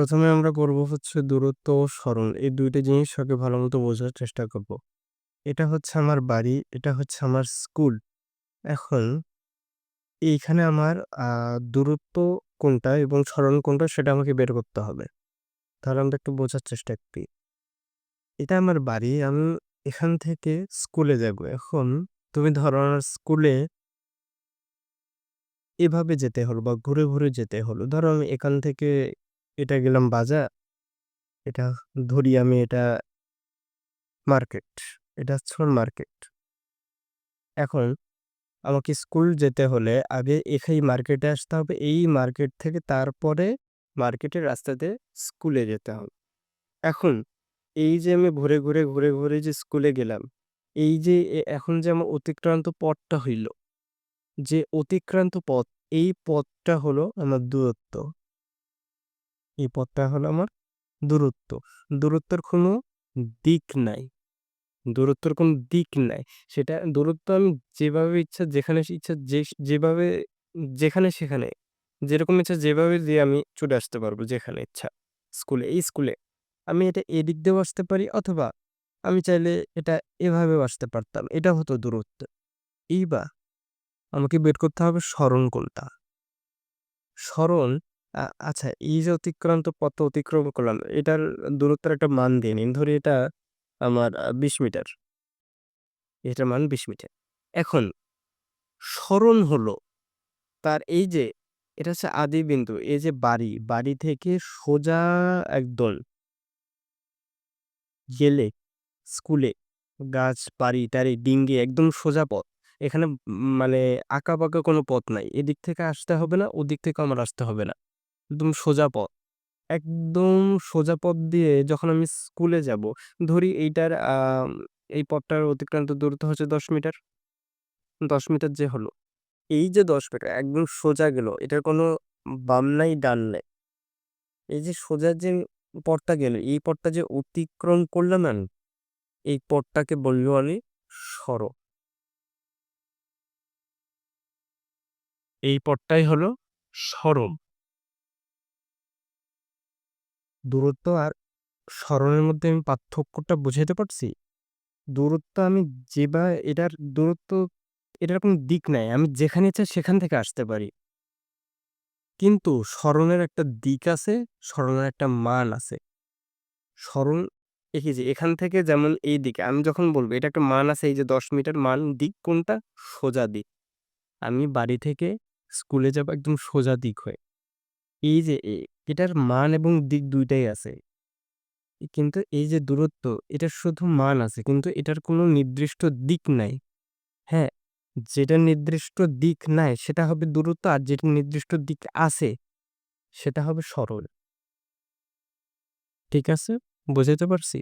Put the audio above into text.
প্রথমে আমরা করব হচ্ছে দূরত্ব ও সরণ। এই ২ টা জিনিস আগে ভালোমতো বোঝার চেষ্টা করব। এটা হচ্ছে আমার বাড়ি, এটা হচ্ছে আমার স্কুল। এখন এইখানে আমার দূরত্ব কোনটা এবং সরণ কোনটা সেটা আমাকে বের করতে হবে। তাহলে আমরা একটু বোঝার চেষ্টা করি। এটা আমার বাড়ি। আমি এখান থেকে স্কুলে যাব। এখন তুমি ধরো আমার স্কুলে এভাবে যেতে হলো বা ঘুরে, ঘুরে যেতে হলো। ধরো আমি এখান থেকে এটা গেলাম বাজার, এটা ধরি আমি এটা মার্কেট। এটা হচ্ছে মার্কেট। এখন আমাকে স্কুল যেতে হলে আগে এখাই মার্কেটে আসতে হবে। এই মার্কেট থেকে তারপরে মার্কেটের রাস্তাতে স্কুলে যেতে হবে। এখন এই যে আমি ঘুরে, ঘুরে, ঘুরে, ঘুরে যে স্কুলে গেলাম, এই যে এখন যে আমার অতিক্রান্ত পথটা হইল, যে অতিক্রান্ত পথ, এই পথটা হলো আমার দূরত্ব। এই পথটা হলো আমার দূরত্ব। দূরত্বের কোনো দিক নাই। দূরত্বের কোনো দিক নাই। সেটা দূরত্ব আমি যেভাবে ইচ্ছা যেখানে ইচ্ছা যে যেভাবে যেখানে সেখানে যেরকম ইচ্ছা যেভাবে দিয়ে আমি চলে আসতে পারব যেখানে ইচ্ছা। স্কুলে, এই স্কুলে আমি এটা এদিক দিয়েও আসতে পারি অথবা আমি চাইলে এটা এভাবেও আসতে পারতাম। এটা হতো দূরত্ব। এইবার আমাকে বের করতে হবে সরণ কোনটা। সরণ আচ্ছা এই যে অতিক্রান্ত পথ অতিক্রম করলাম, এটার দূরত্বের একটা মান দিয়ে নিন। ধরি এটা আমার ২০ মিটার। এটার মান ২০ মিটার। এখন সরণ হলো তার এই যে এটা হচ্ছে আদি বিন্দু। এই যে বাড়ি, বাড়ি থেকে সোজা একদল গেলে স্কুলে গাছ, বাড়ি-টাড়ি, ডিঙ্গি একদম সোজা পথ। এখানে মানে আঁকা-বাঁকা কোনো পথ নাই। এদিক থেকে আসতে হবে না, ওদিক থেকেও আমার আসতে হবে না। একদম সোজা পথ। একদম সোজা পথ দিয়ে যখন আমি স্কুলে যাব, ধরি এইটার এই পথটার অতিক্রান্ত দূরত্ব হচ্ছে ১০ মিটার। ১০ মিটার যে হলো, এই যে ১০ মিটার একদম সোজা গেল, এটার কোনো বাম নাই, ডান নাই। এই যে সোজা যে পথটা গেল, এই পথটা যে অতিক্রম করলাম আমি, এই পথটাকে বলব আমি সরণ। এই পথটাই হলো সরণ। দূরত্ব আর সরণের মধ্যে আমি পার্থক্যটা বুঝাইতে পারছি? দূরত্ব আমি যেভা এটার দূরত্ব এটার কোনো দিক নাই। আমি যেখানে ইচ্ছা সেখান থেকে আসতে পারি। কিন্তু সরণের একটা দিক আছে, সরণের একটা মান আছে। সরণ এই যে এখান থেকে যেমন এই দিকে আমি যখন বলব এটা একটা মান আছে এই যে ১০ মিটার মান দিক কোনটা? সোজা দিক। আমি বাড়ি থেকে স্কুলে যাব একদম সোজা দিক হয়ে। এই যে এটার মান এবং দিক দুইটাই আছে। কিন্তু এই যে দূরত্ব এটার শুধু মান আছে কিন্তু এটার কোনো নির্দিষ্ট দিক নাই। হ্যাঁ, যেটা নির্দিষ্ট দিক নাই সেটা হবে দূরত্ব আর যেটা নির্দিষ্ট দিক আছে সেটা হবে সরল ঠিক আছে? বুঝাইতে পারছি?